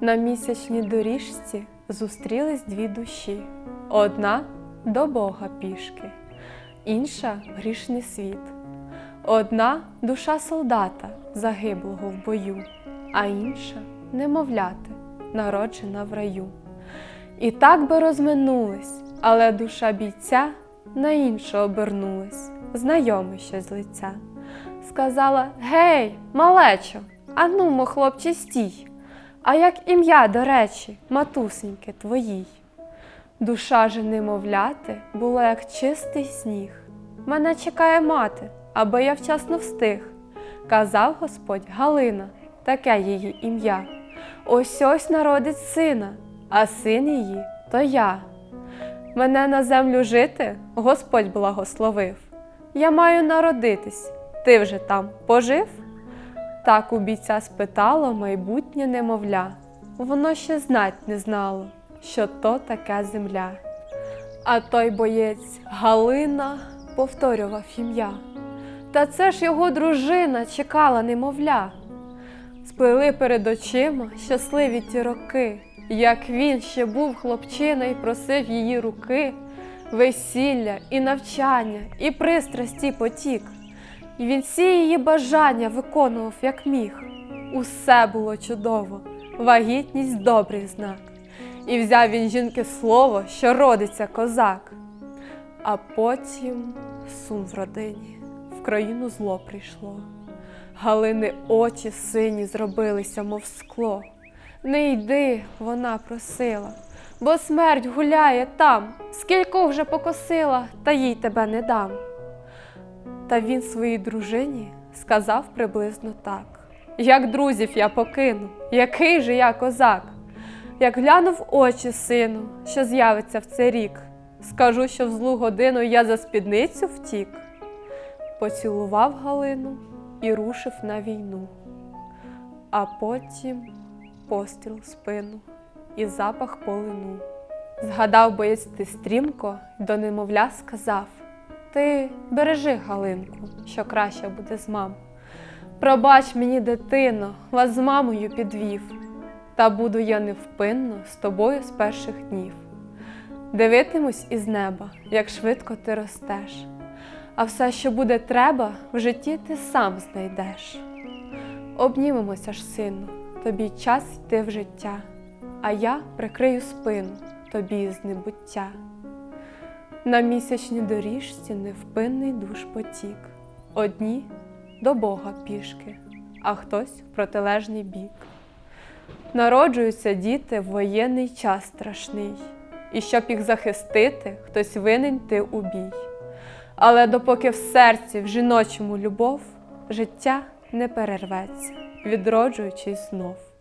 На місячній доріжці зустрілись дві душі. Одна до Бога пішки, інша грішний світ. Одна душа солдата, загиблого в бою, а інша немовляти, народжена в раю. І так би розминулись, але душа бійця на іншу обернулась, знайомий ще з лиця. Сказала: Гей, малечо, анумо, хлопче, стій. А як ім'я, до речі, матусеньки твоїй. Душа же немовляти була, як чистий сніг. Мене чекає мати, аби я вчасно встиг. Казав Господь Галина, таке її ім'я. Ось ось народить сина, а син її то я. Мене на землю жити Господь благословив. Я маю народитись, ти вже там пожив? Так у бійця спитало майбутнє немовля. Воно ще знать не знало, що то таке земля. А той боєць Галина повторював ім'я. Та це ж його дружина чекала немовля. Сплили перед очима щасливі ті роки, як він ще був хлопчина і просив її руки, весілля і навчання, і пристрасті потік. І він всі її бажання виконував, як міг. Усе було чудово, вагітність добрий знак. І взяв він жінки слово, що родиться козак. А потім сум в родині, в країну зло прийшло. Галини очі сині зробилися, мов скло. Не йди, вона просила, бо смерть гуляє там, скілько вже покосила, та їй тебе не дам. Та він своїй дружині сказав приблизно так: Як друзів я покину, який же я козак, як гляну в очі сину, що з'явиться в цей рік, скажу, що в злу годину я за спідницю втік, поцілував Галину і рушив на війну, а потім постріл в спину і запах полину. Згадав боєць ти стрімко, до немовля сказав. Ти бережи Галинку, що краще буде з мам. Пробач мені, дитино, вас з мамою підвів, та буду я невпинно з тобою з перших днів. Дивитимусь із неба, як швидко ти ростеш, а все, що буде треба, в житті ти сам знайдеш. Обнімемося ж, сину, тобі час йти в життя, а я прикрию спину тобі з небуття. На місячній доріжці невпинний душ потік. Одні до Бога пішки, а хтось в протилежний бік. Народжуються діти в воєнний час страшний, і щоб їх захистити, хтось винен йти у бій. Але допоки в серці, в жіночому любов, життя не перерветься, відроджуючись знов.